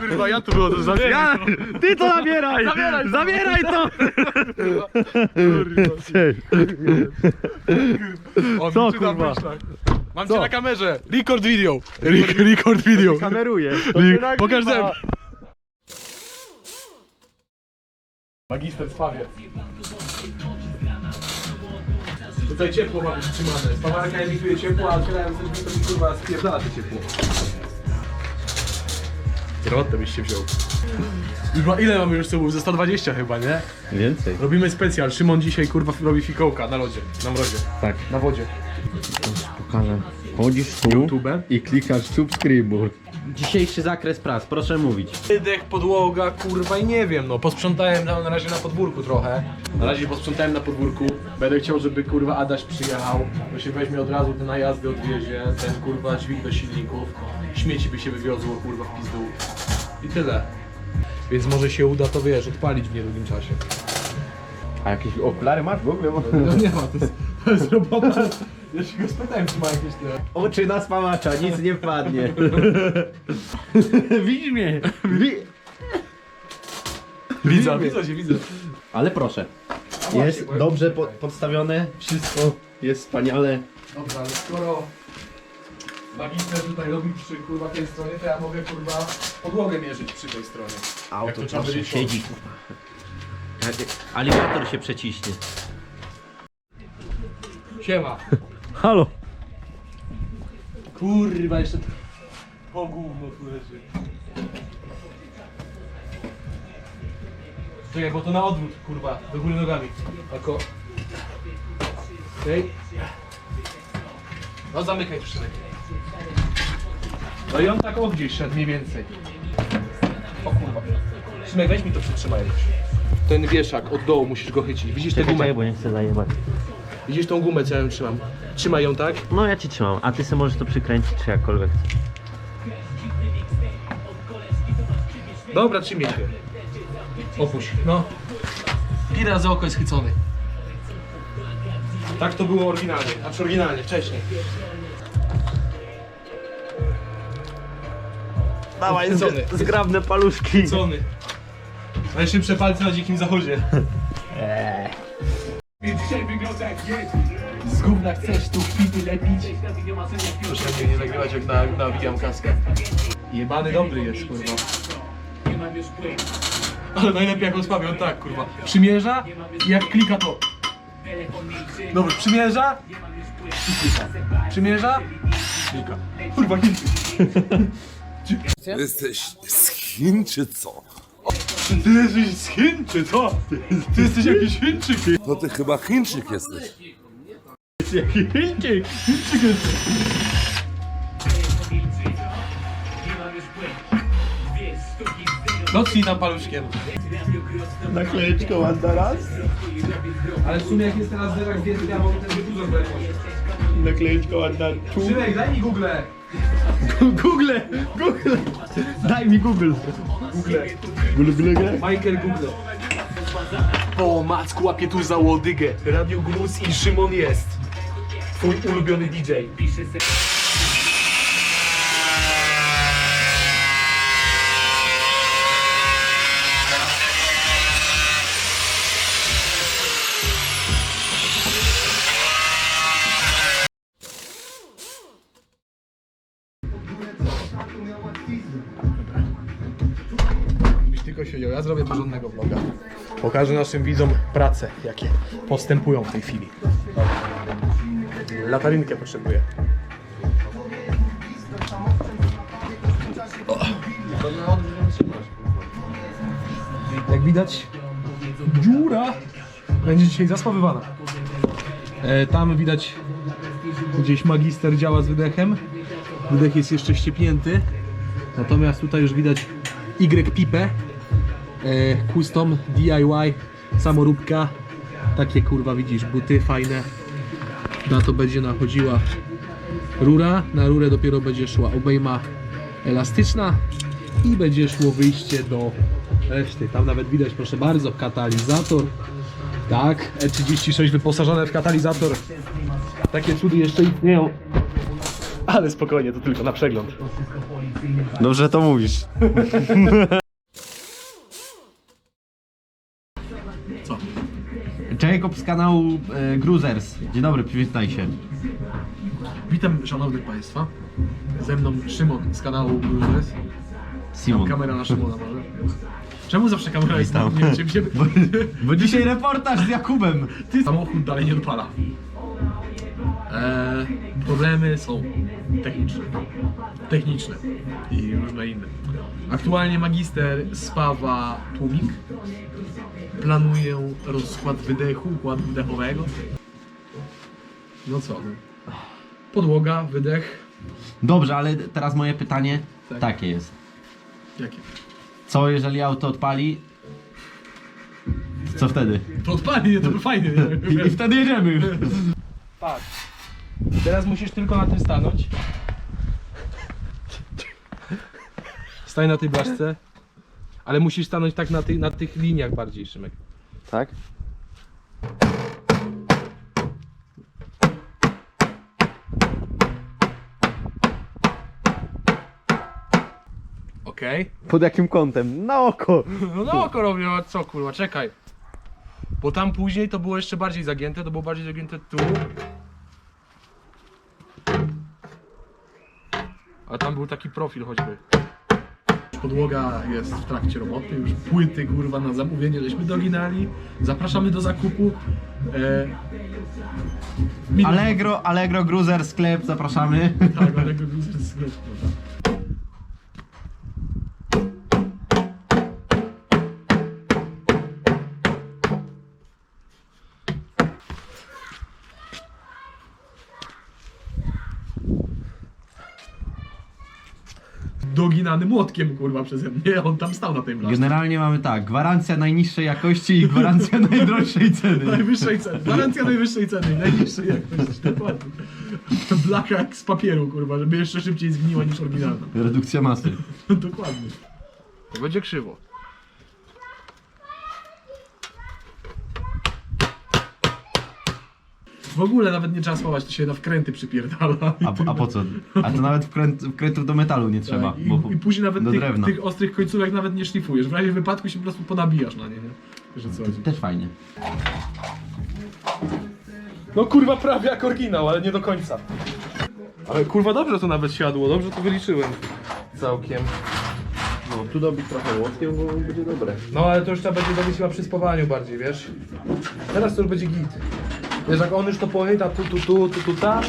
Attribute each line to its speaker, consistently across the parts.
Speaker 1: Kurwa, ja tu było to zabieraj.
Speaker 2: Ja, ty to zabieraj! Zabieraj, zabieraj to!
Speaker 1: On
Speaker 2: Co,
Speaker 1: mi czyta
Speaker 2: kurwa?
Speaker 1: w myślach. Mam
Speaker 2: Co?
Speaker 1: cię na kamerze. Record video. Re record video.
Speaker 2: Kameruję.
Speaker 1: Re Pokaż ze Magister spawie. Tutaj ciepło mamy trzymane. Spawarka emituje ciepło, a otwierałem coś to mi kurwa spierdala to ciepło. Kierowatę byś się wziął. Już ma, ile mamy już subów? Ze 120 chyba, nie?
Speaker 2: Więcej.
Speaker 1: Robimy specjal. Szymon dzisiaj kurwa robi fikołka na lodzie. Na mrozie.
Speaker 2: Tak.
Speaker 1: Na wodzie.
Speaker 2: Pokażę. Chodzisz tu
Speaker 1: YouTube.
Speaker 2: i klikasz subskrybuj.
Speaker 3: Dzisiejszy zakres prac, proszę mówić.
Speaker 1: Wydech, podłoga, kurwa i nie wiem, no posprzątałem na, na razie na podwórku trochę. Na razie posprzątałem na podwórku. Będę chciał, żeby kurwa Adaś przyjechał, bo się weźmie od razu te najazdy odwiezie, ten kurwa dźwig do silników. Śmieci by się wywiozło kurwa w pizdu. I tyle. Więc może się uda to wiesz, odpalić w niedługim czasie.
Speaker 2: A jakieś okulary masz w ogóle?
Speaker 1: No nie ma, to jest, to jest robota. Ja się go spytałem, czy ma jakieś te...
Speaker 3: Oczy na spamacza, nic nie wpadnie.
Speaker 2: Widzisz mnie? Wi
Speaker 1: Widzę, widzę cię, widzę.
Speaker 3: Ale proszę.
Speaker 2: jest dobrze po podstawione, wszystko jest wspaniale.
Speaker 1: Dobra, ale skoro magister tutaj robi przy kurwa tej stronie, to ja mogę kurwa podłogę mierzyć przy tej stronie. Jak
Speaker 3: Auto
Speaker 1: to trzeba
Speaker 3: proszę,
Speaker 1: będzie
Speaker 3: siedzi. Jak Aligator się przeciśnie.
Speaker 1: Siema.
Speaker 2: Halo.
Speaker 1: Kurwa, jeszcze po gówno tu leży. Czekaj, bo to na odwrót, kurwa, do góry nogami. Tako. Okej. No zamykaj Krzysiek. No i on tak o gdzieś szedł mniej więcej. O kurwa. Szymek, weź mi to przytrzymaj jakoś. Ten wieszak od dołu musisz go chycić. Widzisz tę gumę?
Speaker 3: bo nie chcę zajebać.
Speaker 1: Widzisz tą gumę, co ja ją trzymam? Trzymaj ją tak.
Speaker 3: No ja ci trzymam, a ty sobie możesz to przykręcić, czy jakkolwiek chcesz.
Speaker 1: Dobra, trzymaj się. Opuść. No. I razy oko jest chycony. Tak to było oryginalnie. Znaczy oryginalnie, wcześniej.
Speaker 3: Dawaj,
Speaker 1: Chycony.
Speaker 3: zgrabne paluszki.
Speaker 1: Chycony. Najszybsze palce na dzikim zachodzie. Z gówna chcesz tu kwity lepić. Proszę lepiej nie nagrywać jak na, nawijam kaskę. Jebany dobry jest, kurwa. Ale najlepiej jak on sprawi, on tak, kurwa. Przymierza i jak klika to. Dobra, przymierza i klika. Przymierza, klika. Kurwa, Chińczyk.
Speaker 4: Jesteś z Chin czy co?
Speaker 1: Ty jesteś z Chin, czy co? Ty jesteś jakiś Chińczyk.
Speaker 4: To ty chyba Chińczyk jesteś.
Speaker 1: Jaki Chińczyk? Chińczyk jesteś. Dotknij tam paluszkiem.
Speaker 2: Naklejeczką ładna raz.
Speaker 1: Ale w sumie jak jest teraz zerak więcej, ja mogę ten wytuzek brać.
Speaker 2: Naklejeczką ładna tu.
Speaker 1: Szymek, daj mi Google.
Speaker 2: Google! Google! Daj mi Google.
Speaker 1: Google.
Speaker 2: Google, Google.
Speaker 1: Michael Google. Po macku łapie tu za łodygę. Radio Gruz i Szymon jest. Twój ulubiony DJ. Zrobię porządnego vloga. Pokażę naszym widzom pracę, jakie postępują w tej chwili. Latarynkę potrzebuję. Jak widać, dziura będzie dzisiaj zasławywana. E, tam widać gdzieś magister działa z wydechem. Wydech jest jeszcze ściepnięty. Natomiast tutaj już widać Y-pipę. E, custom, DIY, samoróbka. Takie kurwa widzisz, buty fajne. Na to będzie nachodziła rura. Na rurę dopiero będzie szła obejma elastyczna i będzie szło wyjście do reszty. Tam nawet widać, proszę bardzo, katalizator. Tak, E36 wyposażone w katalizator. Takie cudy jeszcze istnieją Ale spokojnie, to tylko na przegląd.
Speaker 2: Dobrze to mówisz.
Speaker 1: Co?
Speaker 2: Jacob z kanału e, Gruzers. Dzień dobry, przywitaj się.
Speaker 1: Witam szanownych Państwa. Ze mną Szymon z kanału Blues.
Speaker 2: Simon.
Speaker 1: Kamera na Szymona może. Czemu zawsze kamera jest na
Speaker 2: Witam.
Speaker 1: mnie? Ciebie, ciebie,
Speaker 2: Bo dzisiaj reportaż z Jakubem.
Speaker 1: ty samochód dalej nie odpala. Eee, problemy są techniczne. Techniczne i różne inne. Aktualnie magister spawa tłumik. Planuję rozkład wydechu, układu wydechowego. No co? no. Podłoga, wydech.
Speaker 2: Dobrze, ale teraz moje pytanie
Speaker 1: Tak.
Speaker 2: takie jest.
Speaker 1: Jakie?
Speaker 2: Co jeżeli auto odpali? Co wtedy?
Speaker 1: To odpali, to fajnie.
Speaker 2: I, i wtedy jedziemy już.
Speaker 1: Tak. Teraz musisz tylko na tym stanąć. Stań na tej blaszce. Ale musisz stanąć tak na, tych na tych liniach bardziej, Szymek.
Speaker 2: Tak?
Speaker 1: Okej.
Speaker 3: Pod jakim kątem? Na oko!
Speaker 1: No na oko robię, a co kurwa, czekaj. Bo tam później to było jeszcze bardziej zagięte, to było bardziej zagięte tu. A tam był taki profil choćby. Podłoga jest w trakcie roboty, już płyty kurwa na zamówienie żeśmy doginali. Zapraszamy do zakupu. E...
Speaker 2: Allegro, Allegro Gruzer sklep, zapraszamy.
Speaker 1: Tak, ale go tak. Młotkiem kurwa przeze mnie, on tam stał na tej blaszce.
Speaker 2: Generalnie mamy tak, gwarancja najniższej jakości i gwarancja najdroższej ceny.
Speaker 1: Najwyższej ceny, gwarancja najwyższej ceny, i najniższej jakości, dokładnie. Blaka jak z papieru kurwa, żeby jeszcze szybciej zgniła niż oryginalna.
Speaker 2: Redukcja masy.
Speaker 1: Dokładnie. To będzie krzywo. W ogóle nawet nie trzeba spawać, to się na wkręty przypierdala.
Speaker 2: A, po- a po co? A to nawet wkręt, wkrętów do metalu nie trzeba.
Speaker 1: Tak, i,
Speaker 2: bo,
Speaker 1: I później nawet
Speaker 2: do
Speaker 1: tych,
Speaker 2: drewna.
Speaker 1: tych ostrych końcówek nawet nie szlifujesz. W razie wypadku się po prostu ponabijasz na nie, nie? Wiesz o co chodzi.
Speaker 2: Też fajnie.
Speaker 1: No kurwa prawie jak oryginał, ale nie do końca. Ale kurwa dobrze to nawet siadło, dobrze to wyliczyłem. Całkiem.
Speaker 2: No, tu dobić trochę łotkiem, bo będzie dobre.
Speaker 1: No ale to już trzeba będzie dobić chyba przy spawaniu bardziej, wiesz? Teraz to już będzie git. Wiesz, jak on już to pochyta tu, tu, tu, tu, tu, tam,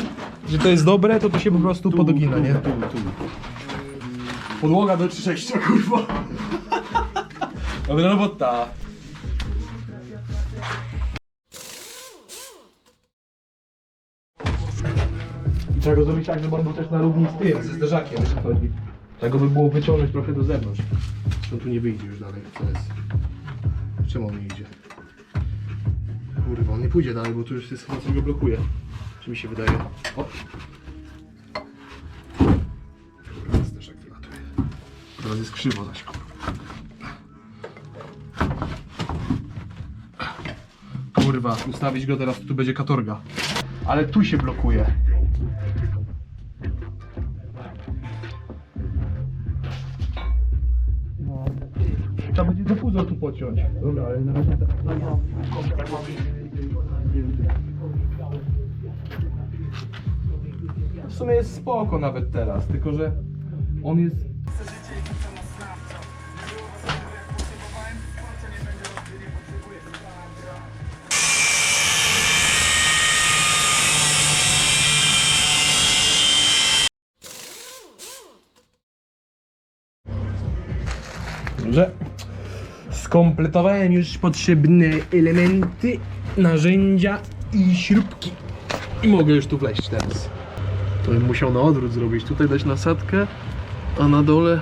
Speaker 1: że to jest dobre, to to się po prostu podogina, nie? Podłoga do 3,6, kurwa. Dobra robota. I trzeba go zrobić tak, żeby on był też na równi z tym, ze zderzakiem, wiesz o co chodzi. Trzeba go by było wyciągnąć trochę do zewnątrz. Zresztą tu nie wyjdzie już dalej, co jest. Czemu on nie idzie? Kurwa, on nie pójdzie dalej, bo tu już jest chyba co go blokuje. Czy mi się wydaje? O! Kurwa, zderzak wylatuje. Teraz jest krzywo zaś, kurwa. Kurwa, ustawić go teraz, tu będzie katorga. Ale tu się blokuje. Trzeba będzie dyfuzor tu pociąć. Dobra, ale na razie tak. W sumie jest spoko nawet teraz, tylko że on jest... Dobrze. Skompletowałem już potrzebne elementy, narzędzia i śrubki. I mogę już tu wleźć teraz. To bym musiał na odwrót zrobić. Tutaj dać nasadkę, a na dole...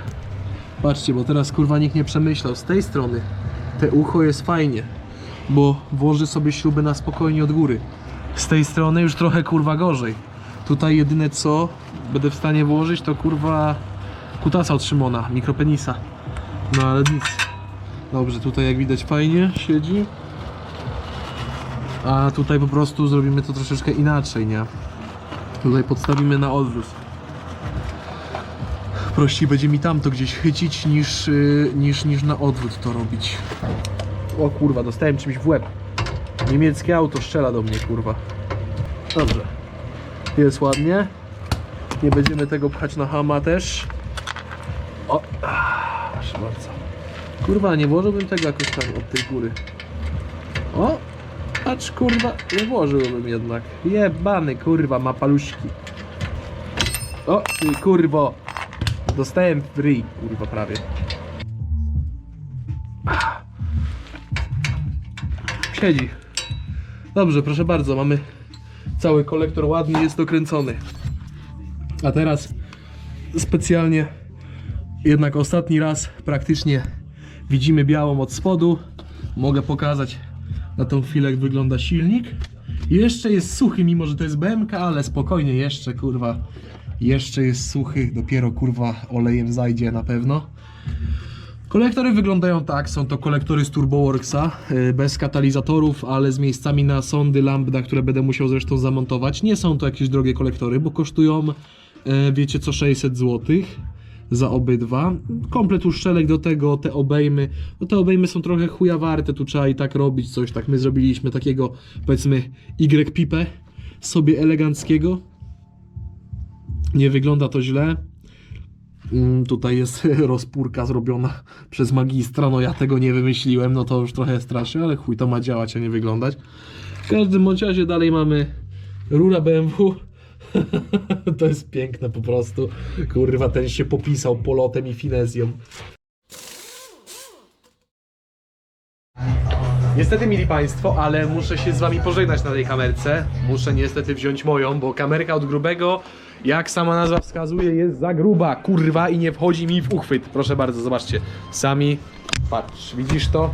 Speaker 1: Patrzcie, bo teraz kurwa nikt nie przemyślał. Z tej strony te ucho jest fajnie, bo włoży sobie śruby na spokojnie od góry. Z tej strony już trochę kurwa gorzej. Tutaj jedyne co będę w stanie włożyć to kurwa kutasa od Szymona, mikropenisa. No ale nic. Dobrze, tutaj jak widać fajnie siedzi. A tutaj po prostu zrobimy to troszeczkę inaczej, nie? Tutaj podstawimy na odwrót. Prościej będzie mi tam to gdzieś chycić niż, yy, niż, niż na odwrót to robić. O kurwa, dostałem czymś w łeb. Niemieckie auto strzela do mnie, kurwa. Dobrze. Jest ładnie. Nie będziemy tego pchać na hama też. O, proszę bardzo. Kurwa, nie włożyłbym tego jakoś tam od tej góry. O, patrz kurwa, nie włożyłbym jednak. Jebany kurwa, ma paluszki. O, ty kurwo. Dostałem ryj, kurwa, prawie. Siedzi. Dobrze, proszę bardzo, mamy cały kolektor ładnie jest dokręcony. A teraz specjalnie jednak ostatni raz praktycznie widzimy białą od spodu. Mogę pokazać na tą chwilę jak wygląda silnik. Jeszcze jest suchy, mimo że to jest BMK, ale spokojnie jeszcze kurwa. Jeszcze jest suchy, dopiero kurwa olejem zajdzie na pewno. Kolektory wyglądają tak, są to kolektory z TurboWorksa, yy, bez katalizatorów, ale z miejscami na sondy lambda, które będę musiał zresztą zamontować. Nie są to jakieś drogie kolektory, bo kosztują, yy, wiecie co, 600 zł za obydwa. Komplet uszczelek do tego, te obejmy, no te obejmy są trochę chuja warte, tu trzeba i tak robić coś, tak my zrobiliśmy takiego, powiedzmy, Y-pipę sobie eleganckiego. Nie wygląda to źle. Mm, Tutaj jest rozpórka zrobiona przez magistra, no ja tego nie wymyśliłem, no to już trochę straszy, ale chuj to ma działać, a nie wyglądać. W każdym bądź razie dalej mamy rura BMW. to jest piękne po prostu. Kurwa, ten się popisał polotem i finezją. Niestety, mili Państwo, ale muszę się z Wami pożegnać na tej kamerce. Muszę niestety wziąć moją, bo kamerka od grubego, jak sama nazwa wskazuje, jest za gruba, kurwa, i nie wchodzi mi w uchwyt. Proszę bardzo, zobaczcie. Sami, patrz, widzisz to?